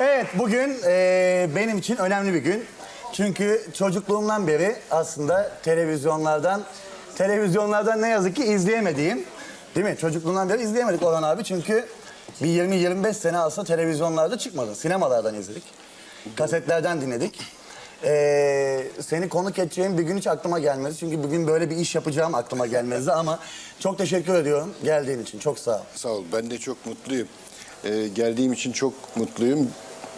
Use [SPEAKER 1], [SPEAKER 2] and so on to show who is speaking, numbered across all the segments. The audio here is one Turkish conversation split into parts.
[SPEAKER 1] Evet bugün e, benim için önemli bir gün. Çünkü çocukluğumdan beri aslında televizyonlardan televizyonlardan ne yazık ki izleyemediğim değil mi? Çocukluğumdan beri izleyemedik Orhan abi çünkü bir 20-25 sene aslında televizyonlarda çıkmadı. Sinemalardan izledik. Kasetlerden dinledik. Ee, seni konuk edeceğim bir gün hiç aklıma gelmedi. Çünkü bugün böyle bir iş yapacağım aklıma gelmezdi ama çok teşekkür ediyorum geldiğin için. Çok sağ ol.
[SPEAKER 2] Sağ ol. Ben de çok mutluyum. Ee, geldiğim için çok mutluyum.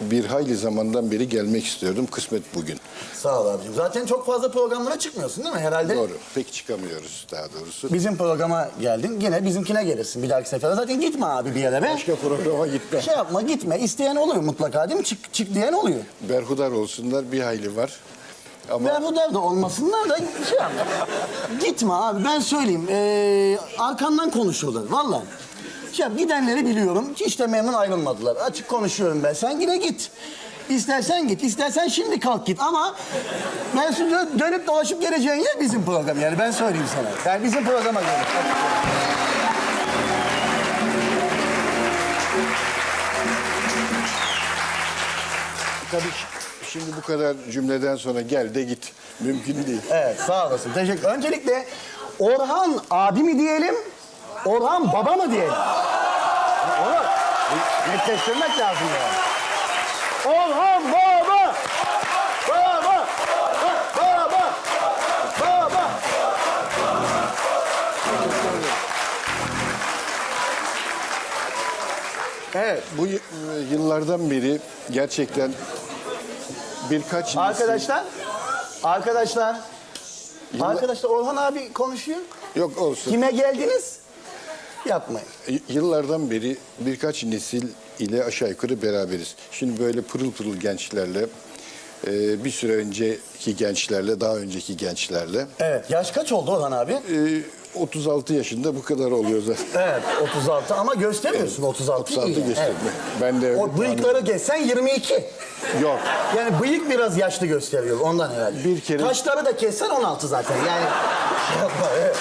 [SPEAKER 2] Bir hayli zamandan beri gelmek istiyordum. Kısmet bugün.
[SPEAKER 1] Sağ ol abicim. Zaten çok fazla programlara çıkmıyorsun değil mi herhalde?
[SPEAKER 2] Doğru. Pek çıkamıyoruz daha doğrusu.
[SPEAKER 1] Bizim programa geldin. Yine bizimkine gelirsin bir dahaki sefere. Zaten gitme abi bir yere be.
[SPEAKER 2] Başka programa gitme.
[SPEAKER 1] Şey yapma gitme. İsteyen oluyor mutlaka değil mi? Çık, çık diyen oluyor.
[SPEAKER 2] Berhudar olsunlar bir hayli var. Ama
[SPEAKER 1] Berhudar da olmasınlar da şey yapma. gitme abi ben söyleyeyim. Ee, arkandan konuşuyorlar vallahi. Yap, gidenleri biliyorum. Hiç de memnun ayrılmadılar. Açık konuşuyorum ben. Sen yine git. İstersen git, istersen şimdi kalk git ama ben şimdi dö- dönüp dolaşıp geleceğin yer bizim program yani ben söyleyeyim sana. Yani bizim programa gelir.
[SPEAKER 2] tabii şimdi bu kadar cümleden sonra gel de git. Mümkün değil.
[SPEAKER 1] Evet sağ olasın. Teşekkür Öncelikle Orhan abi mi diyelim, Orhan baba mı diyelim? Onu netleştirmek lazım yani. Orhan baba! Baba! Ha, Baba! Baba! Evet.
[SPEAKER 2] Bu y- yıllardan beri gerçekten birkaç
[SPEAKER 1] Arkadaşlar, arkadaşlar, arkadaşlar Orhan abi konuşuyor.
[SPEAKER 2] Yok olsun.
[SPEAKER 1] Kime geldiniz? Yapmayın.
[SPEAKER 2] Yıllardan beri birkaç nesil ile aşağı yukarı beraberiz. Şimdi böyle pırıl pırıl gençlerle, e, bir süre önceki gençlerle, daha önceki gençlerle.
[SPEAKER 1] Evet, yaş kaç oldu Orhan abi?
[SPEAKER 2] e, 36 yaşında bu kadar oluyor zaten.
[SPEAKER 1] Evet 36 ama gösteriyorsun 36.
[SPEAKER 2] 36
[SPEAKER 1] iyi
[SPEAKER 2] gösterme.
[SPEAKER 1] Evet.
[SPEAKER 2] Ben de
[SPEAKER 1] O bıyıkları geçsen 22.
[SPEAKER 2] yok.
[SPEAKER 1] Yani bıyık biraz yaşlı gösteriyor ondan herhalde.
[SPEAKER 2] Bir kere-
[SPEAKER 1] Kaşları da kessen 16 zaten yani. şey yapma, evet.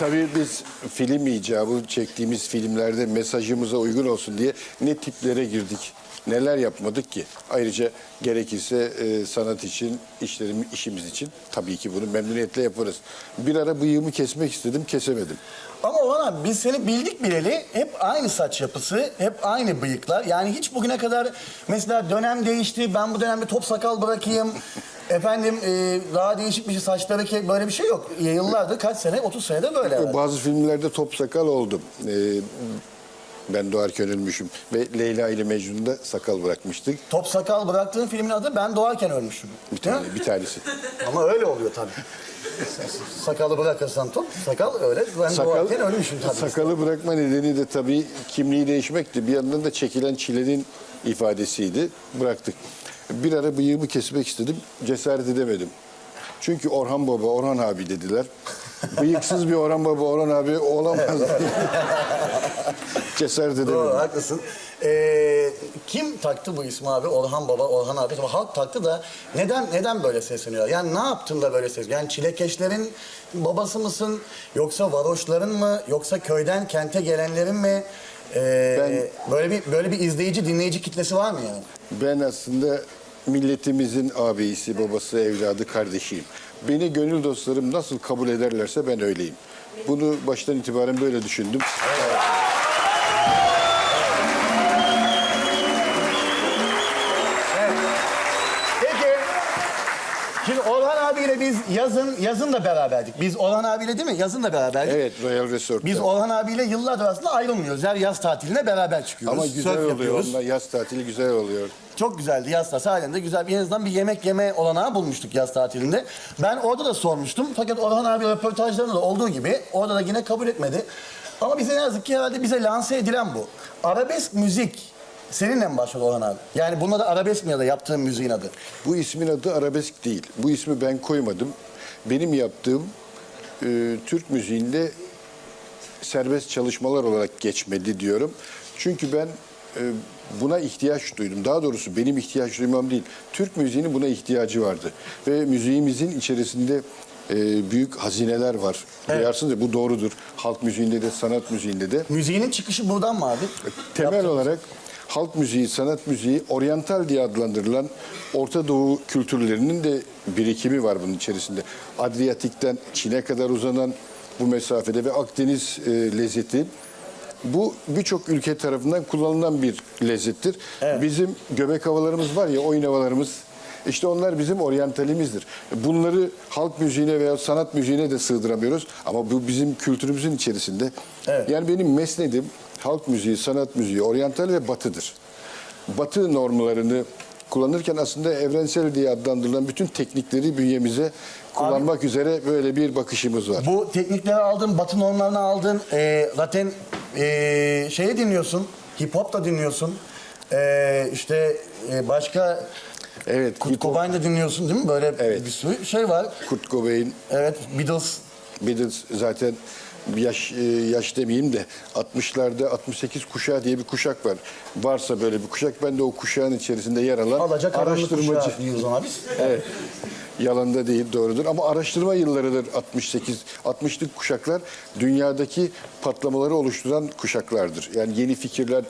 [SPEAKER 2] Tabii biz film icabı çektiğimiz filmlerde mesajımıza uygun olsun diye ne tiplere girdik. Neler yapmadık ki? Ayrıca gerekirse e, sanat için, işlerim, işimiz için tabii ki bunu memnuniyetle yaparız. Bir ara bıyığımı kesmek istedim, kesemedim.
[SPEAKER 1] Ama Orhan biz seni bildik bileli hep aynı saç yapısı, hep aynı bıyıklar. Yani hiç bugüne kadar mesela dönem değişti, ben bu dönemde top sakal bırakayım. Efendim e, daha değişik bir şey, saçları ki böyle bir şey yok. Yıllardır kaç sene, 30 senede böyle herhalde.
[SPEAKER 2] Bazı filmlerde top sakal oldum. Ee, ben doğarken ölmüşüm. Ve Leyla ile Mecnun'da sakal bırakmıştık.
[SPEAKER 1] Top sakal bıraktığın filmin adı Ben Doğarken Ölmüşüm.
[SPEAKER 2] Bir
[SPEAKER 1] Değil mi?
[SPEAKER 2] tane, bir tanesi.
[SPEAKER 1] Ama öyle oluyor tabii. Sakalı bırakırsan top, sakal öyle. Ben doğarken ölmüşüm tabii.
[SPEAKER 2] sakalı bırakma nedeni de tabii kimliği değişmekti. Bir yandan da çekilen çilenin ifadesiydi. Bıraktık. Bir ara bıyığımı kesmek istedim. Cesaret edemedim. Çünkü Orhan Baba, Orhan abi dediler. Bıyıksız bir Orhan Baba, Orhan abi olamaz. Cesaret
[SPEAKER 1] Doğru,
[SPEAKER 2] edemedim.
[SPEAKER 1] haklısın. Ee, kim taktı bu ismi abi? Orhan Baba, Orhan abi. Tabii halk taktı da neden neden böyle sesleniyor? Yani ne yaptın da böyle sesleniyor? Yani çilekeşlerin babası mısın? Yoksa varoşların mı? Yoksa köyden kente gelenlerin mi? Ee, böyle bir böyle bir izleyici, dinleyici kitlesi var mı yani?
[SPEAKER 2] Ben aslında milletimizin ağabeyisi, babası, evladı, kardeşiyim. Beni gönül dostlarım nasıl kabul ederlerse ben öyleyim. Bunu baştan itibaren böyle düşündüm.
[SPEAKER 1] Peki. Biz yazın yazın da beraberdik. Biz Orhan abiyle değil mi? Yazın da beraberdik.
[SPEAKER 2] Evet, Royal Resort'ta.
[SPEAKER 1] Biz Orhan abiyle yıllardır aslında ayrılmıyoruz. Her yaz tatiline beraber çıkıyoruz.
[SPEAKER 2] Ama güzel
[SPEAKER 1] Surf
[SPEAKER 2] oluyor
[SPEAKER 1] yapıyoruz.
[SPEAKER 2] onlar. Yaz tatili güzel oluyor.
[SPEAKER 1] Çok güzeldi yaz tatili. Halen de güzel. Bir en azından bir yemek yeme olanağı bulmuştuk yaz tatilinde. Ben orada da sormuştum. Fakat Orhan abi röportajlarında da olduğu gibi orada da yine kabul etmedi. Ama bize ne yazık ki herhalde bize lanse edilen bu. Arabesk müzik seninle mi başladı Orhan abi? Yani bunda da arabesk mi ya da yaptığın müziğin adı?
[SPEAKER 2] Bu ismin adı arabesk değil. Bu ismi ben koymadım. Benim yaptığım e, Türk müziğinde serbest çalışmalar olarak geçmedi diyorum. Çünkü ben e, buna ihtiyaç duydum. Daha doğrusu benim ihtiyaç duymam değil. Türk müziğinin buna ihtiyacı vardı. Ve müziğimizin içerisinde e, büyük hazineler var. Duyarsınız ya bu doğrudur. Halk müziğinde de sanat müziğinde de.
[SPEAKER 1] Müziğinin çıkışı buradan mı abi?
[SPEAKER 2] Temel olarak halk müziği, sanat müziği, oryantal diye adlandırılan Orta Doğu kültürlerinin de birikimi var bunun içerisinde. Adriyatik'ten Çin'e kadar uzanan bu mesafede ve Akdeniz e, lezzeti bu birçok ülke tarafından kullanılan bir lezzettir. Bizim göbek havalarımız var ya, oyun havalarımız işte onlar bizim oryantalimizdir. Bunları halk müziğine veya sanat müziğine de sığdıramıyoruz ama bu bizim kültürümüzün içerisinde.
[SPEAKER 1] Evet.
[SPEAKER 2] Yani benim mesnedim halk müziği, sanat müziği, oryantal ve batıdır. Batı normlarını kullanırken aslında evrensel diye adlandırılan bütün teknikleri bünyemize kullanmak üzere böyle bir bakışımız var.
[SPEAKER 1] Bu teknikleri aldın, batı normlarını aldın, e, zaten e, şeyi dinliyorsun, hip hop da dinliyorsun, e, işte e, başka
[SPEAKER 2] Evet,
[SPEAKER 1] Kurt
[SPEAKER 2] hip hop,
[SPEAKER 1] Cobain de dinliyorsun değil mi? Böyle
[SPEAKER 2] Evet.
[SPEAKER 1] bir sürü şey var.
[SPEAKER 2] Kurt Cobain,
[SPEAKER 1] Evet, Beatles.
[SPEAKER 2] Beatles zaten yaş e, yaş demeyeyim de 60'larda 68 kuşağı diye bir kuşak var. Varsa böyle bir kuşak ben de o kuşağın içerisinde yer alan
[SPEAKER 1] Alacak
[SPEAKER 2] araştırmacı.
[SPEAKER 1] diyoruz ona biz.
[SPEAKER 2] Evet. Yalan da değil doğrudur ama araştırma yıllarıdır 68 60'lık kuşaklar dünyadaki patlamaları oluşturan kuşaklardır. Yani yeni fikirler,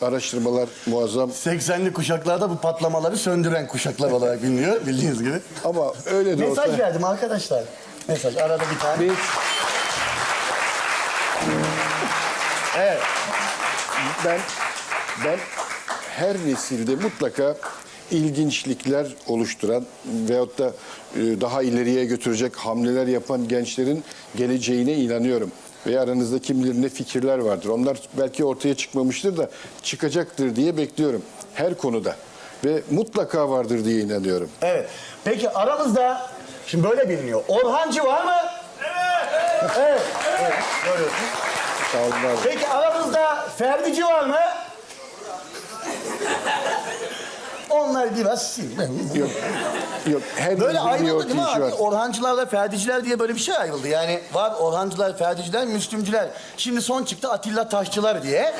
[SPEAKER 2] araştırmalar muazzam
[SPEAKER 1] 80'li kuşaklarda bu patlamaları söndüren kuşaklar olarak biliniyor bildiğiniz gibi.
[SPEAKER 2] ama öyle de
[SPEAKER 1] Mesaj
[SPEAKER 2] olsa
[SPEAKER 1] verdim arkadaşlar. Mesaj arada bir tane.
[SPEAKER 2] biz
[SPEAKER 1] Evet.
[SPEAKER 2] ben ben her nesilde mutlaka ilginçlikler oluşturan veyahut da e, daha ileriye götürecek hamleler yapan gençlerin geleceğine inanıyorum. Ve aranızda kim bilir ne fikirler vardır. Onlar belki ortaya çıkmamıştır da çıkacaktır diye bekliyorum. Her konuda. Ve mutlaka vardır diye inanıyorum.
[SPEAKER 1] Evet. Peki aramızda şimdi böyle biliniyor. Orhancı var mı? Evet. Evet. evet. Görüyorsun.
[SPEAKER 2] Sağ olun abi.
[SPEAKER 1] Peki aramızda Ferdici var mı? Onlar biraz
[SPEAKER 2] Yok, yok. Her
[SPEAKER 1] Böyle ayrıldı değil mi
[SPEAKER 2] ortayışı
[SPEAKER 1] abi?
[SPEAKER 2] var.
[SPEAKER 1] Orhancılarla Ferdiciler diye böyle bir şey ayrıldı. Yani var Orhancılar, Ferdiciler, Müslümcüler. Şimdi son çıktı Atilla Taşçılar diye.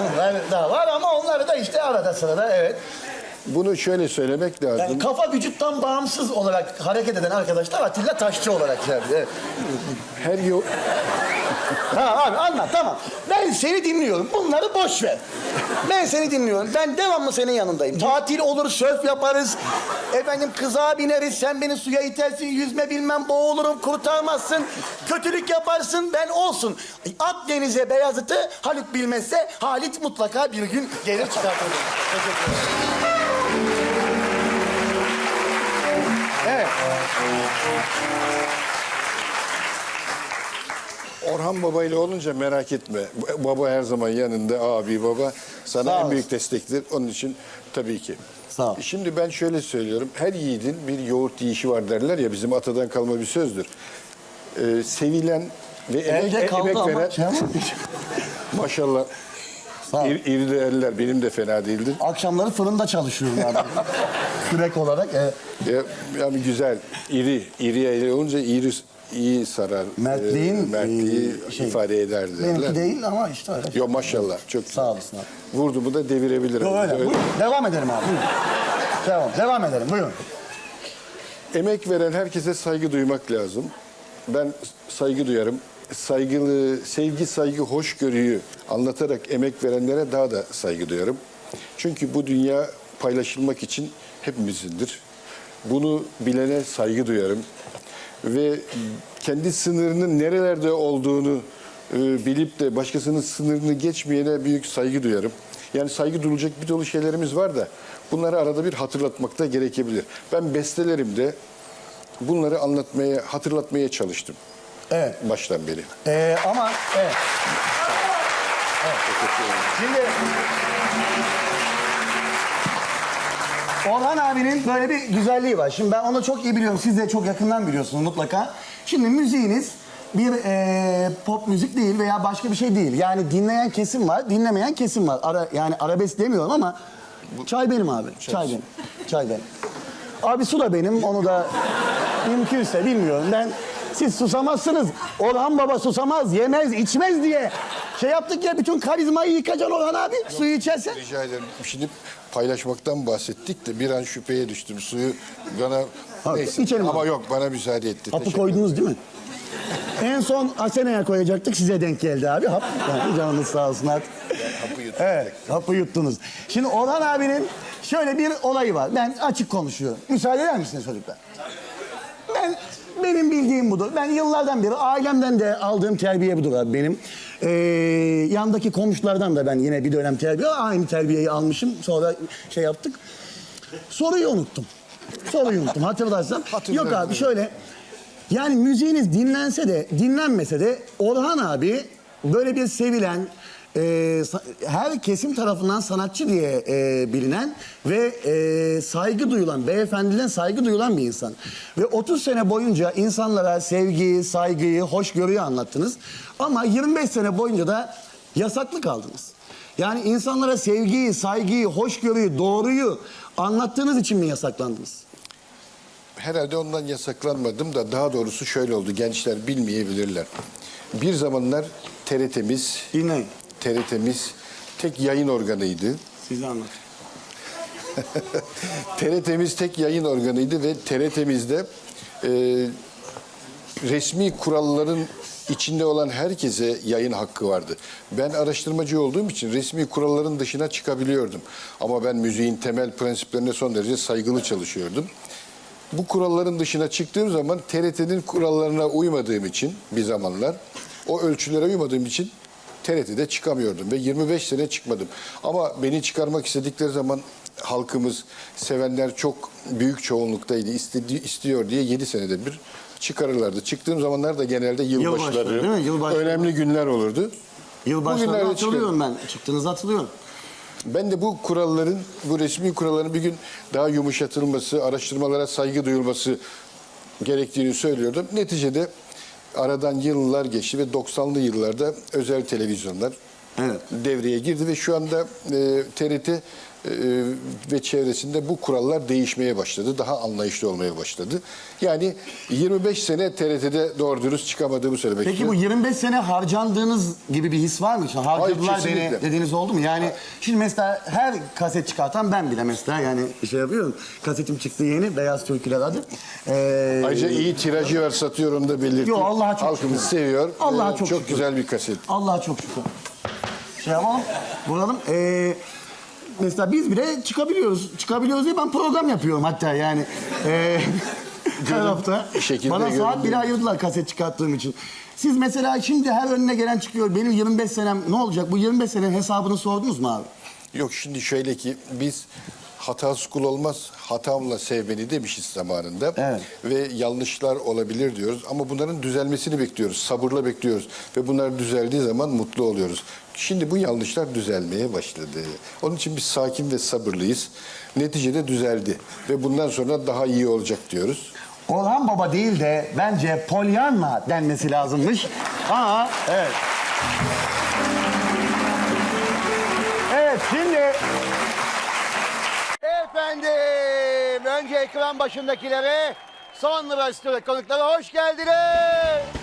[SPEAKER 1] Onlar da var ama onları da işte arada sırada evet.
[SPEAKER 2] Bunu şöyle söylemek lazım.
[SPEAKER 1] Yani kafa vücuttan bağımsız olarak hareket eden arkadaşlar Atilla Taşçı olarak geldi. Evet.
[SPEAKER 2] Her yol
[SPEAKER 1] Ha abi anlat tamam. Ben seni dinliyorum. Bunları boş ver. Ben seni dinliyorum. Ben devamlı senin yanındayım. Tatil olur, sörf yaparız. Efendim kızağa bineriz. Sen beni suya itersin. Yüzme bilmem boğulurum. Kurtarmazsın. Kötülük yaparsın. Ben olsun. At denize Beyazıt'ı Haluk bilmezse Halit mutlaka bir gün gelir çıkartır. Teşekkür ederim.
[SPEAKER 2] Orhan Baba ile olunca merak etme. Baba her zaman yanında, abi baba. Sana
[SPEAKER 1] Sağ
[SPEAKER 2] en büyük destektir. Onun için tabii ki.
[SPEAKER 1] Sağ ol.
[SPEAKER 2] Şimdi ben şöyle söylüyorum. Her yiğidin bir yoğurt yiyişi var derler ya bizim atadan kalma bir sözdür. Ee, sevilen ve emek,
[SPEAKER 1] Elde kaldı
[SPEAKER 2] emek
[SPEAKER 1] ama.
[SPEAKER 2] veren maşallah
[SPEAKER 1] Sağ ol.
[SPEAKER 2] iri, iri de eller benim de fena değildir.
[SPEAKER 1] Akşamları fırında çalışıyorum abi. Kürek olarak. Evet.
[SPEAKER 2] Ya, yani güzel, iri, iri el olunca iri, iyi sarar.
[SPEAKER 1] Mertliğin,
[SPEAKER 2] e, mertliği
[SPEAKER 1] e, şey,
[SPEAKER 2] ifade eder derler.
[SPEAKER 1] Benimki değil ama işte öyle.
[SPEAKER 2] Yo maşallah çok
[SPEAKER 1] Sağ olasın abi.
[SPEAKER 2] Vurdu mu da devirebilir.
[SPEAKER 1] Yok öyle.
[SPEAKER 2] Öyle.
[SPEAKER 1] Buyurun. Devam edelim abi. Buyurun. Devam, devam edelim. Buyurun.
[SPEAKER 2] Emek veren herkese saygı duymak lazım. Ben saygı duyarım. Saygılı, sevgi, saygı, hoşgörüyü anlatarak emek verenlere daha da saygı duyarım. Çünkü bu dünya paylaşılmak için hepimizindir. Bunu bilene saygı duyarım. Ve kendi sınırının nerelerde olduğunu e, bilip de başkasının sınırını geçmeyene büyük saygı duyarım. Yani saygı duyulacak bir dolu şeylerimiz var da bunları arada bir hatırlatmakta gerekebilir. Ben bestelerimde bunları anlatmaya, hatırlatmaya çalıştım
[SPEAKER 1] Evet.
[SPEAKER 2] baştan beri.
[SPEAKER 1] Ee, ama evet. Şimdi Orhan abinin böyle bir güzelliği var. Şimdi ben onu çok iyi biliyorum. Siz de çok yakından biliyorsunuz mutlaka. Şimdi müziğiniz bir e, pop müzik değil veya başka bir şey değil. Yani dinleyen kesim var, dinlemeyen kesim var. Ara, yani arabesk demiyorum ama çay benim abi. Çay benim. Çay benim. Abi su da benim. Onu da mümkünse bilmiyorum. Ben siz susamazsınız. Orhan Baba susamaz, yemez, içmez diye Şey yaptık ya bütün karizmayı yıkacaksın Orhan abi. Suyu içersen.
[SPEAKER 2] Rica ederim. Şimdi paylaşmaktan bahsettik de bir an şüpheye düştüm. Suyu bana
[SPEAKER 1] Abi,
[SPEAKER 2] neyse
[SPEAKER 1] içelim
[SPEAKER 2] ama
[SPEAKER 1] abi.
[SPEAKER 2] yok bana müsaade etti.
[SPEAKER 1] Hapı
[SPEAKER 2] Teşekkür
[SPEAKER 1] koydunuz değil mi? En son Asena'ya koyacaktık size denk geldi abi. Hap yani canınız sağ olsun artık.
[SPEAKER 2] Hapı yuttuk.
[SPEAKER 1] Evet, hapı yuttunuz. Şimdi Orhan abinin şöyle bir olayı var. Ben açık konuşuyorum. Müsaade eder misiniz çocuklar? Ben benim bildiğim budur. Ben yıllardan beri ailemden de aldığım terbiye budur abi benim. Ee, yandaki komşulardan da ben yine bir dönem terbiye aynı terbiyeyi almışım. Sonra şey yaptık. Soruyu unuttum. Soruyu unuttum.
[SPEAKER 2] Hatırlıyorum,
[SPEAKER 1] Yok abi şöyle. Yani müziğiniz dinlense de dinlenmese de Orhan abi böyle bir sevilen e, her kesim tarafından sanatçı diye e, bilinen ve e, saygı duyulan, beyefendiden saygı duyulan bir insan. Ve 30 sene boyunca insanlara sevgiyi, saygıyı, hoşgörüyü anlattınız. Ama 25 sene boyunca da yasaklı kaldınız. Yani insanlara sevgiyi, saygıyı, hoşgörüyü, doğruyu anlattığınız için mi yasaklandınız?
[SPEAKER 2] Herhalde ondan yasaklanmadım da daha doğrusu şöyle oldu. Gençler bilmeyebilirler. Bir zamanlar TRT'miz,
[SPEAKER 1] Dinleyin.
[SPEAKER 2] TRT'miz tek yayın organıydı.
[SPEAKER 1] Size anlat.
[SPEAKER 2] TRT'miz tek yayın organıydı ve TRT'mizde e, resmi kuralların içinde olan herkese yayın hakkı vardı. Ben araştırmacı olduğum için resmi kuralların dışına çıkabiliyordum. Ama ben müziğin temel prensiplerine son derece saygılı çalışıyordum. Bu kuralların dışına çıktığım zaman TRT'nin kurallarına uymadığım için bir zamanlar o ölçülere uymadığım için TRT'de çıkamıyordum ve 25 sene çıkmadım. Ama beni çıkarmak istedikleri zaman halkımız, sevenler çok büyük çoğunluktaydı. İstedi, istiyor diye 7 senede bir çıkarırlardı. Çıktığım zamanlar da genelde yılbaşları,
[SPEAKER 1] Yılbaşları, değil mi? Yılbaşları.
[SPEAKER 2] önemli günler olurdu.
[SPEAKER 1] Yılbaşlarını
[SPEAKER 2] Bugünlerde
[SPEAKER 1] hatırlıyorum ben. Çıktığınızı hatırlıyorum.
[SPEAKER 2] Ben de bu kuralların, bu resmi kuralların bir gün daha yumuşatılması, araştırmalara saygı duyulması gerektiğini söylüyordum. Neticede aradan yıllar geçti ve 90'lı yıllarda özel televizyonlar
[SPEAKER 1] Evet.
[SPEAKER 2] devreye girdi ve şu anda e, TRT e, ve çevresinde bu kurallar değişmeye başladı. Daha anlayışlı olmaya başladı. Yani 25 sene TRT'de doğru dürüst çıkamadığımı söylemek
[SPEAKER 1] Peki bu
[SPEAKER 2] istiyorum.
[SPEAKER 1] 25 sene harcandığınız gibi bir his var mı? İşte harcadılar beni
[SPEAKER 2] kesinlikle.
[SPEAKER 1] dediğiniz oldu mu? Yani şimdi mesela her kaset çıkartan ben bile mesela yani şey yapıyorum. Kasetim çıktı yeni Beyaz Türküler adı. Ee,
[SPEAKER 2] Ayrıca iyi tirajı var satıyor onu da belirttim.
[SPEAKER 1] Yo, Allah'a çok
[SPEAKER 2] Halkımız
[SPEAKER 1] şükür.
[SPEAKER 2] seviyor.
[SPEAKER 1] Allah'a
[SPEAKER 2] Ee,
[SPEAKER 1] çok
[SPEAKER 2] Çok
[SPEAKER 1] şükür.
[SPEAKER 2] güzel bir kaset.
[SPEAKER 1] Allah'a çok şükür. Şey yapalım, bulalım. Ee, mesela biz bile çıkabiliyoruz. Çıkabiliyoruz diye ben program yapıyorum hatta yani. Ee, her hafta.
[SPEAKER 2] şekilde
[SPEAKER 1] Bana saat
[SPEAKER 2] göründüğü
[SPEAKER 1] bile ayırdılar kaset çıkarttığım için. Siz mesela şimdi her önüne gelen çıkıyor. Benim 25 senem ne olacak? Bu 25 senenin hesabını sordunuz mu abi?
[SPEAKER 2] Yok şimdi şöyle ki biz hatası kul olmaz, hatamla sev beni demişiz zamanında.
[SPEAKER 1] Evet.
[SPEAKER 2] Ve yanlışlar olabilir diyoruz ama bunların düzelmesini bekliyoruz, sabırla bekliyoruz. Ve bunlar düzeldiği zaman mutlu oluyoruz. Şimdi bu yanlışlar düzelmeye başladı. Onun için biz sakin ve sabırlıyız. Neticede düzeldi ve bundan sonra daha iyi olacak diyoruz.
[SPEAKER 1] Orhan Baba değil de bence Pollyanna denmesi lazımmış. Evet. Evet ekran başındakilere sonra stüdyo konuklara hoş geldiniz.